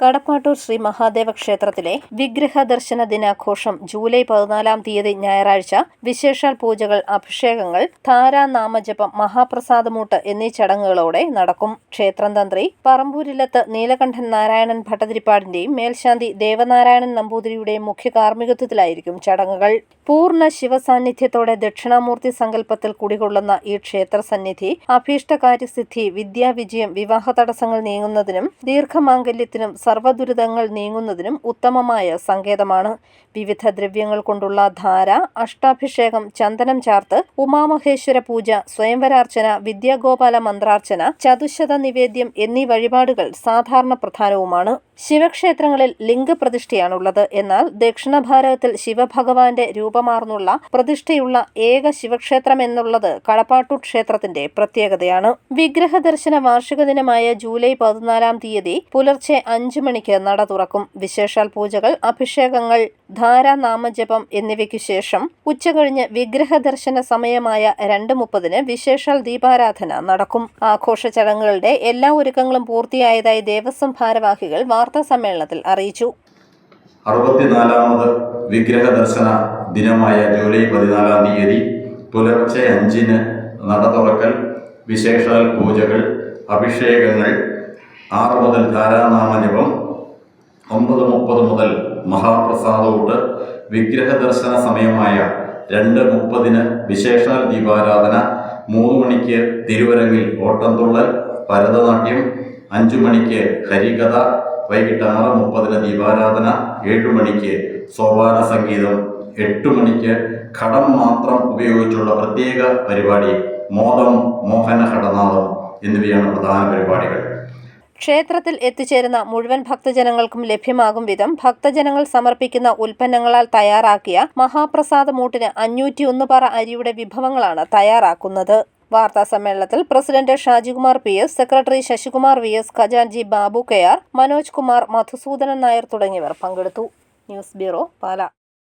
കടപ്പാട്ടൂർ ശ്രീ മഹാദേവ ക്ഷേത്രത്തിലെ വിഗ്രഹ ദർശന ദിനാഘോഷം ജൂലൈ പതിനാലാം തീയതി ഞായറാഴ്ച വിശേഷാൽ പൂജകൾ അഭിഷേകങ്ങൾ ധാരാ നാമജപം മഹാപ്രസാദമൂട്ട് എന്നീ ചടങ്ങുകളോടെ നടക്കും. ക്ഷേത്രം തന്ത്രി പറമ്പൂരിലത്ത് നീലകണ്ഠൻ നാരായണൻ ഭട്ടതിരിപ്പാടിന്റെയും മേൽശാന്തി ദേവനാരായണൻ നമ്പൂതിരിയുടെയും മുഖ്യ കാർമ്മികത്വത്തിലായിരിക്കും ചടങ്ങുകൾ. പൂർണ ശിവസാന്നിധ്യത്തോടെ ദക്ഷിണാമൂർത്തി സങ്കല്പത്തിൽ കുടികൊള്ളുന്ന ഈ ക്ഷേത്ര സന്നിധി അഭീഷ്ടകാര്യസിദ്ധി വിദ്യാവിജയം വിവാഹ തടസ്സങ്ങൾ നീങ്ങുന്നതിനും ദീർഘമാംഗല്യത്തിനും സർവദുരിതങ്ങൾ നീങ്ങുന്നതിനും ഉത്തമമായ സങ്കേതമാണ്. വിവിധ ദ്രവ്യങ്ങൾ കൊണ്ടുള്ള ധാര അഷ്ടാഭിഷേകം ചന്ദനം ചാർത്ത് ഉമാമഹേശ്വര പൂജ സ്വയംവരാർച്ചന വിദ്യാഗോപാല മന്ത്രാർച്ചന ചതുശത നിവേദ്യം എന്നീ വഴിപാടുകൾ സാധാരണ പ്രധാനവുമാണ്. ശിവക്ഷേത്രങ്ങളിൽ ലിംഗപ്രതിഷ്ഠയാണുള്ളത്. എന്നാൽ ദക്ഷിണ ഭാരതത്തിൽ ശിവഭഗവാന്റെ രൂപമാർന്നുള്ള പ്രതിഷ്ഠയുള്ള ഏക ശിവക്ഷേത്രം എന്നുള്ളത് കടപ്പാട്ടു ക്ഷേത്രത്തിന്റെ പ്രത്യേകതയാണ്. വിഗ്രഹ ദർശന വാർഷിക ദിനമായ ജൂലൈ പതിനാലാം തീയതി പുലർച്ചെ അഞ്ചു മണിക്ക് നട തുറക്കും. വിശേഷാൽ പൂജകൾ അഭിഷേകങ്ങൾ ധാരാനാമജപം എന്നിവയ്ക്കു ശേഷം ഉച്ചകഴിഞ്ഞ് വിഗ്രഹ ദർശന സമയമായ രണ്ട് മുപ്പതിന് വിശേഷാൽ ദീപാരാധന നടക്കും. ആഘോഷ ചടങ്ങുകളുടെ എല്ലാ ഒരുക്കങ്ങളും പൂർത്തിയായതായി ദേവസ്വം ഭാരവാഹികൾ വാർത്താ സമ്മേളനത്തിൽ അറിയിച്ചു. അറുപത്തിനാലാമത് വിഗ്രഹ ദർശന ദിനമായ ജൂലൈ പതിനാലാം തീയതി പുലർച്ചെ അഞ്ചിന് നട തുറക്കൽ വിശേഷാൽ പൂജകൾ അഭിഷേകങ്ങൾ ആറ് മുതൽ ധാരാനാമജപം ഒമ്പത് മുപ്പത് മുതൽ മഹാപ്രസാദോട് വിഗ്രഹ ദർശന സമയമായ രണ്ട് മുപ്പതിന് വിശേഷാൽ ദീപാരാധന മൂന്ന് മണിക്ക് തിരുവരങ്ങിൽ ഓട്ടംതുള്ളൽ ഭരതനാട്യം അഞ്ചു മണിക്ക് ഹരികഥ വൈകിട്ട് ആറ് മുപ്പതിന് ദീപാരാധന ഏഴു മണിക്ക് സോപാന സംഗീതം എട്ട് മണിക്ക് ഘടം മാത്രം ഉപയോഗിച്ചുള്ള പ്രത്യേക പരിപാടി മോദം മോഹന ഘടനാദം എന്നിവയാണ് പ്രധാന പരിപാടികൾ. ക്ഷേത്രത്തിൽ എത്തിച്ചേരുന്ന മുഴുവൻ ഭക്തജനങ്ങൾക്കും ലഭ്യമാകും വിധം ഭക്തജനങ്ങൾ സമർപ്പിക്കുന്ന ഉൽപ്പന്നങ്ങളാൽ തയ്യാറാക്കിയ മഹാപ്രസാദമൂട്ടിന് അഞ്ഞൂറ്റി ഒന്ന് പറ അരിയുടെ വിഭവങ്ങളാണ് തയ്യാറാക്കുന്നത്. വാർത്താ സമ്മേളനത്തിൽ president Shajikumar P S secretary Sasikumar V S ഖജാൻജി Babu K R Manoj Kumar Madhusoodanan Nair തുടങ്ങിയവർ പങ്കെടുത്തു. News bureau Pala.